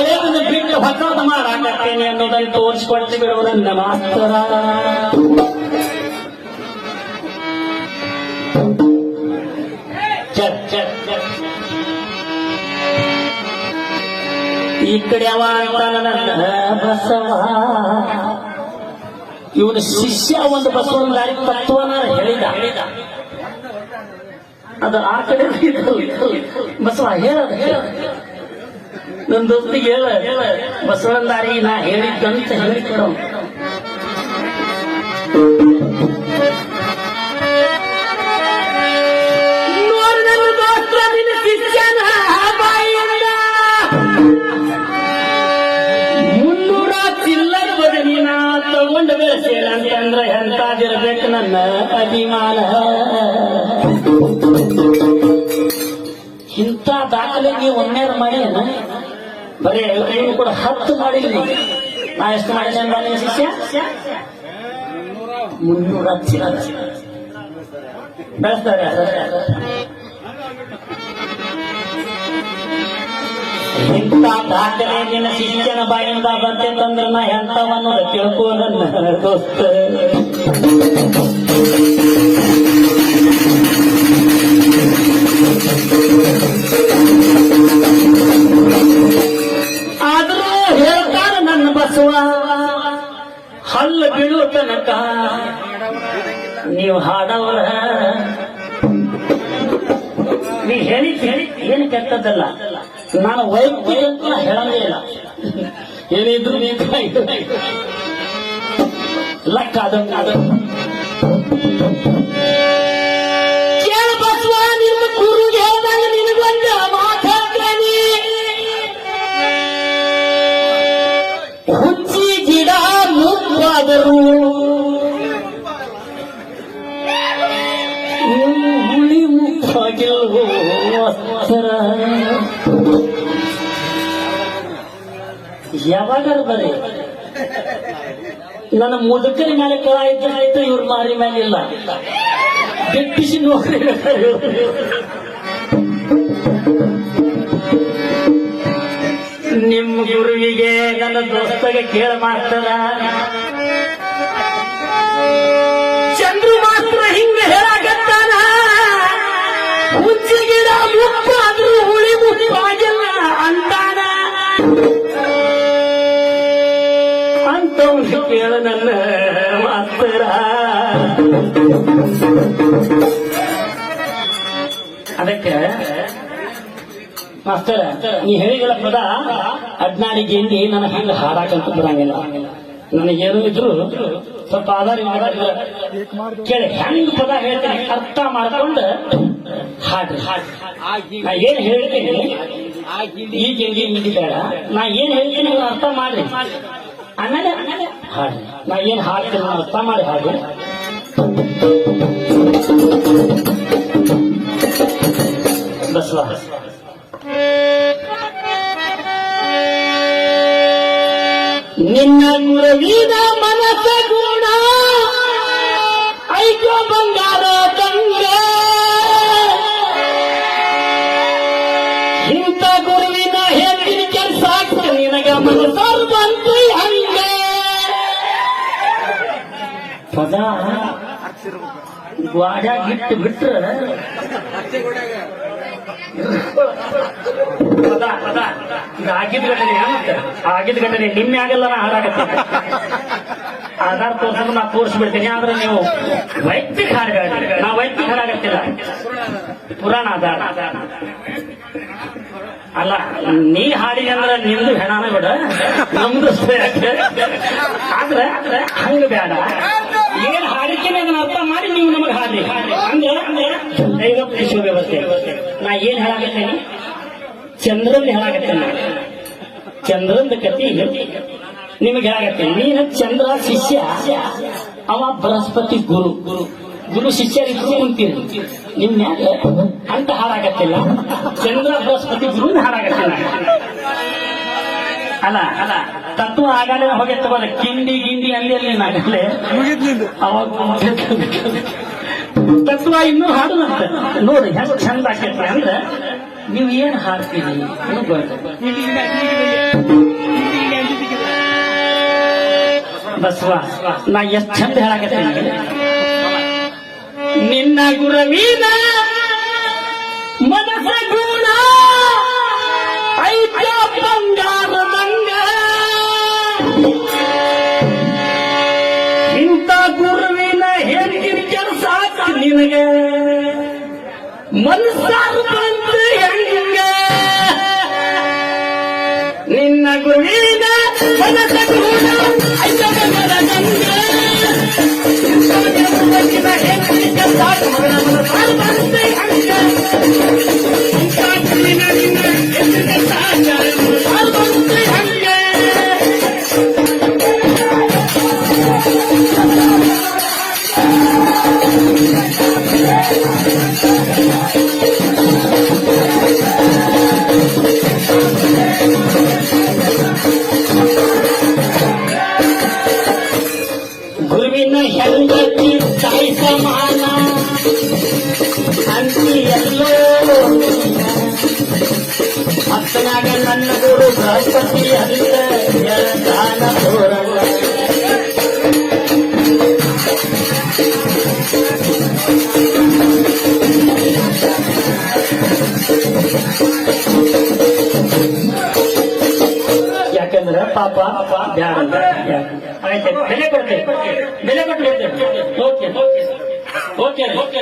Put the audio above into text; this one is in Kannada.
ಹಳೇದನ್ನ ಬಿಟ್ಟು ಹೊಸದ ಮಾಡಾಕತ್ತೇನೆ ಅನ್ನೋದನ್ನು ತೋರಿಸ್ಕೊಳ್ತಿ ಬಿಡುವುದನ್ನ ಚಟ್ ಈ ಕಡೆ ಅವ ಬಸವ. ಇವನ ಶಿಷ್ಯ ಒಂದು ಬಸವನ ದಾರಿ ತತ್ವನ ಹೇಳಿದ. ಅದು ಆ ಕಡೆ. ಬಸವ ಹೇಳ ಹೇಳ ನನ್ನ ದೋಸ್ತಿಗೆ ಹೇಳ. ಹೇಳ ಬಸವನ ದಾರಿ ನಾ ಹೇಳಿದ್ದಂತ ಹೇಳಿಕೊಡ. ನನ್ನ ಅಭಿಮಾನ. ಇಂಥ ದಾಖಲೆಗೆ ನೀವು ಮಾಡಿ ಬರೀ ನೀವು ಕೂಡ ಹತ್ತು ಮಾಡಿದ್ರಿ ನಾ ಎಷ್ಟು ಮಾಡಿದೆ ಅಂದ್ರೆ ಶಿಷ್ಯ? ಮುನ್ನೂರ ಚಿಲ್ಲರ ಬೆಳೆಸ್ತಾರೆ. ಇಂಥ ದಾಖಲೆ ನಿನ್ನ ಶಿಷ್ಯನ ಬಾಯಿಂದ ಬಂತೆಂತಂದ್ರೆ ನಾ ಎಂತವನ್ನು ತಿಳ್ಕೋ ನನ್ನ Thank ಆದ್ರೂ ನೀವು ಹಾಡವರ. ನೀ ಹೇಳಿ ಹೇಳಿ, ಏನು ಕೆಟ್ಟದ್ದಲ್ಲ. ನಾನು ವೈಯಕ್ತಿಕ ಹೇಳಂಗೇ ಇಲ್ಲ. ಏನಿದ್ರು ಲಕ್ಕ ಅದನ್ನ ಅದನ್ನ ಯಾವಾಗಾರ ಬರೀ ನನ್ನ ಮುದುಕನ ಮೇಲೆ ಕಳ ಆಯ್ತು, ಇವ್ರ ಮಾರಿ ಮೇಲೆ ಇಲ್ಲ. ಬಿಟ್ಟಿಸಿ ನೋಡ್ರಿ. ನಿಮ್ಮ ಗುರುವಿಗೆ ನನ್ನ ದೋಸ್ತಗೆ ಕೇಳ ಮಾಡ್ತಾರ ಕೇಳ ನನ್ನ ಮಾಸ್ತರ. ಅದಕ್ಕೆ, ಮಾಸ್ತರ, ನೀ ಹೇಳಿಗಳ ಪದ ಅಡ್ನಾಡಿ ಗೆಂಡಿ ನನ್ನ ಹಿಂಗ ಹಾಡಾಕಂತ ಬರಂಗಿಲ್ಲ ನನಗೇನು ಇದ್ರು ಸ್ವಲ್ಪ ಆಧಾರ ಕೇಳಿ, ಹೆಂಗ್ ಪದ ಹೇಳ್ತೀನಿ ಅರ್ಥ ಮಾಡ್ಕೊಂಡು ಹಾಡ್ರಿ. ನಾ ಏನ್ ಹೇಳ್ತೀನಿ, ಈ ಗೆಂಡಿ ಮಿಡಿ ಬೇಡ ನಾ ಏನ್ ಹೇಳ್ತೀನಿ ಅರ್ಥ ಮಾಡ್ರಿ. ಆಮೇಲೆ ಹಾಡ್ರಿ ನಾ ಏನ್ ಹಾಡ್ತೀನಿ ನಾನು ಅರ್ಥ ಮಾಡಿ ಹಾಡ್ರಿ ಬಸವ ನಿನ್ನ ಮುರಳಿದ ಮನಸ ಗುಣ ಐಕೋ ಬಂಗಾರ ಗ್ವಾಡ್ಯಾಗಿಟ್ಟು ಬಿಟ್ರ ಪದ ಪದ. ಇದು ಆಗಿದ ಘಟನೆ ಆಗಿದ ಘಟನೆ ನಿನ್ನೆ ಆಗಲ್ಲ, ನಾ ಹಾಡಾಗತ್ತೆ ಆಧಾರ್ ತೋರ್ಸಂದ್ರೆ ನಾ ತೋರಿಸ್ಬಿಡ್ತೀನಿ. ಆದ್ರೆ ನೀವು ವೈಯಕ್ತಿಕ ಹಾಡಬೇಡ ನಾ ವೈಯಕ್ತಿಕ ಹಾಡಾಗತ್ತಿಲ್ಲ ಪುರಾಣ ಆಧಾರ. ಅಲ್ಲ, ನೀ ಹಾಡಿ ಅಂದ್ರೆ ನಿಂದು ಹೆಣಾನ ಬಿಡ, ನಮ್ದು ಆದ್ರೆ ಹಂಗ ಬೇಡ. ಏನ್ ಹಾಡಿಕೆ ಅದನ್ನ ಅರ್ಥ ಮಾಡಿ ನೀವು ನಮಗೆ ಹಾಡ್ರಿ ಅಂದ್ರೆ ದೈವ ಪ್ರೇಷ ವ್ಯವಸ್ಥೆ. ನಾ ಏನ್ ಹೇಳಾಗತ್ತೇನೆ ಚಂದ್ರನ್ ಹೇಳಾಕತ್ತೇನೆ ಚಂದ್ರನ್ ಕತಿ ನಿಮಗೆ ಹೇಳಾಕತ್ತೇನೆ, ನೀನು ಚಂದ್ರ, ಶಿಷ್ಯ, ಅವ ಬೃಹಸ್ಪತಿ ಗುರು. ಗುರು ಗುರು ಶಿಷ್ಯರಿಗೂ ಕುಂತೀರಿ ನಿಮ್ ಮ್ಯಾಗ ಅಂತ ಹಾಡಾಗತ್ತಿಲ್ಲ ಚಂದ್ರ, ಬೃಹಸ್ಪತಿ ಗುರು ಹಾಡಾಗತ್ತಿಲ್ಲ ಅಲ್ಲ ಅಲ್ಲ. ತತ್ವ ಆಗಾನೆ ಹೋಗಿ ತಗೋದ ಕಿಂಡಿ ಗಿಂಡಿ ಅಲ್ಲಿ ಅಲ್ಲಿ ನಾಗಲೆ. ಅವಾಗ ತತ್ವ ಇನ್ನೂ ಹಾಡು ನೋಡಿ ಹೆಂಗ್ ಚಂದ ಆಕೈತೆ ಅಂದ್ರೆ ನೀವು ಏನ್ ಹಾಡ್ತೀರಿ. ಬಸವ ನಾ ಎಷ್ಟ್ ಚಂದ ಹೇಳಾಕತ್ತೀನಿ ನಿನ್ನ ಗುರವಿನ ಮನಸ ಮನಸ್ಸಾರು ಬಂತು ಹೆಂಗ? ನಿನ್ನ ಗುರುವಿನ ಮನಸ್ಸ. ಗುರುವಿನ ಹೆಂಡತಿ ತಾಯಿ ಸಮಾನ ಅಂತಿ ಎಲ್ಲೋ ಹತ್ತನಾಗ ನನ್ನ ಗುರು ಬೃಹಸ್ಪತಿ ಅಂತ ದಾನ ತೋರಲ್ಲ ಯಾಕಂದ್ರೆ ಪಾಪ ಬ್ಯಾಡ ಅಂತ ಆಯ್ತು ಬೆಲೆ ಕೊಡ್ತೇವೆ ಬೆಲೆ ಕೊಟ್ಟು ಓಕೆ ಓಕೆ ಓಕೆ ಓಕೆ